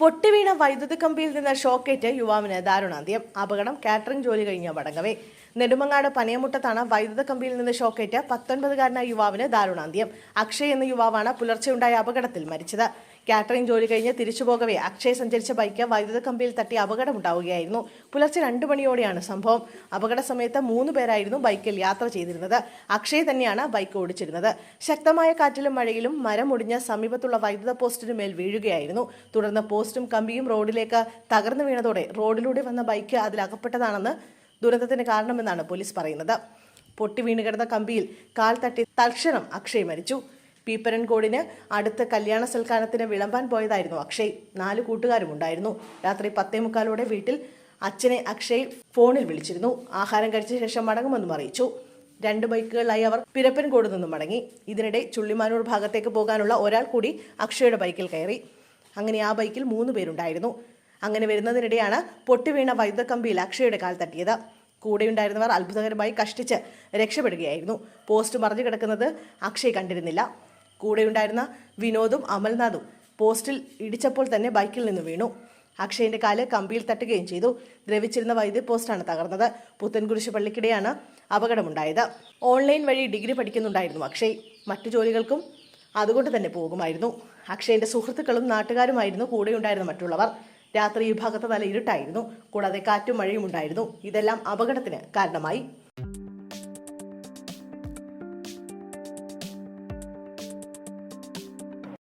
പൊട്ടിവീണ വൈദ്യുതി കമ്പിയിൽ നിന്ന് ഷോക്കേറ്റ് യുവാവിന് ദാരുണാന്ത്യം. അപകടം കാറ്ററിംഗ് ജോലി കഴിഞ്ഞ വടങ്ങവേ നെടുമങ്ങാട് പനയമുട്ടത്താണ് വൈദ്യുത കമ്പിയിൽ നിന്ന് ഷോക്കേറ്റ് പത്തൊൻപതുകാരനായ യുവാവിന് ദാരുണാന്ത്യം. അക്ഷയ് എന്ന യുവാവാണ് പുലർച്ചെയുണ്ടായ അപകടത്തിൽ മരിച്ചത്. കാറ്ററിംഗ് ജോലി കഴിഞ്ഞ് തിരിച്ചു പോകവേ. അക്ഷയ് സഞ്ചരിച്ച ബൈക്ക് വൈദ്യുത കമ്പിയിൽ തട്ടി അപകടമുണ്ടാവുകയായിരുന്നു. പുലർച്ചെ രണ്ടു മണിയോടെയാണ് സംഭവം. അപകട സമയത്ത് മൂന്ന് പേരായിരുന്നു ബൈക്കിൽ യാത്ര ചെയ്തിരുന്നത്. അക്ഷയ് തന്നെയാണ് ബൈക്ക് ഓടിച്ചിരുന്നത്. ശക്തമായ കാറ്റിലും മഴയിലും മരം ഒടിഞ്ഞ് സമീപത്തുള്ള വൈദ്യുത പോസ്റ്റിനു മേൽ വീഴുകയായിരുന്നു. തുടർന്ന് പോസ്റ്റും കമ്പിയും റോഡിലേക്ക് തകർന്നു വീണതോടെ റോഡിലൂടെ വന്ന ബൈക്ക് അതിലകപ്പെട്ടതാണെന്ന് ദുരന്തത്തിന് കാരണമെന്നാണ് പോലീസ് പറയുന്നത്. പൊട്ടി വീണ് കിടന്ന കമ്പിയിൽ കാൽ തട്ടി തൽക്ഷണം അക്ഷയ് മരിച്ചു. പീപ്പരൻകോടിന് അടുത്ത് കല്യാണ സൽക്കാരത്തിന് വിളമ്പാൻ പോയതായിരുന്നു അക്ഷയ്. നാല് കൂട്ടുകാരും ഉണ്ടായിരുന്നു രാത്രി പത്തേ മുക്കാലോടെ വീട്ടിൽ അച്ഛനെ അക്ഷയ് ഫോണിൽ വിളിച്ചിരുന്നു. ആഹാരം കഴിച്ച ശേഷം മടങ്ങുമെന്നും അറിയിച്ചു. രണ്ട് ബൈക്കുകളിലായി അവർ പിരപ്പൻകോട് നിന്നും മടങ്ങി. ഇതിനിടെ ചുള്ളിമാനൂർ ഭാഗത്തേക്ക് പോകാനുള്ള ഒരാൾ കൂടി അക്ഷയുടെ ബൈക്കിൽ കയറി. അങ്ങനെ ആ ബൈക്കിൽ മൂന്ന് പേരുണ്ടായിരുന്നു. അങ്ങനെ വരുന്നതിനിടെയാണ് പൊട്ടിവീണ വൈദ്യുത കമ്പിയിൽ അക്ഷയുടെ കാൽ തട്ടിയത്. കൂടെയുണ്ടായിരുന്നവർ അത്ഭുതകരമായി കഷ്ടിച്ച് രക്ഷപ്പെടുകയായിരുന്നു. പോസ്റ്റ് മറിഞ്ഞു കിടക്കുന്നത് അക്ഷയ് കണ്ടിരുന്നില്ല. കൂടെയുണ്ടായിരുന്ന വിനോദും അമൽനാഥും പോസ്റ്റിൽ ഇടിച്ചപ്പോൾ തന്നെ ബൈക്കിൽ നിന്ന് വീണു. അക്ഷയിന്റെ കാൽ കമ്പിയിൽ തട്ടുകയും ചെയ്തു. ദ്രവിച്ചിരുന്ന വൈദ്യുതി പോസ്റ്റാണ് തകർന്നത്. പുത്തൻകുരിശ് പള്ളിക്കിടെയാണ് അപകടമുണ്ടായത്. ഓൺലൈൻ വഴി ഡിഗ്രി പഠിക്കുന്നുണ്ടായിരുന്നു അക്ഷയ്. മറ്റു ജോലികൾക്കും അതുകൊണ്ട് തന്നെ പോകുമായിരുന്നു. അക്ഷയന്റെ സുഹൃത്തുക്കളും നാട്ടുകാരുമായിരുന്നു കൂടെയുണ്ടായിരുന്ന മറ്റുള്ളവർ. രാത്രി ഈ ഭാഗത്ത് നല്ല ഇരുട്ടായിരുന്നു. കൂടാതെ കാറ്റും മഴയും ഉണ്ടായിരുന്നു. ഇതെല്ലാം അപകടത്തിന് കാരണമായി.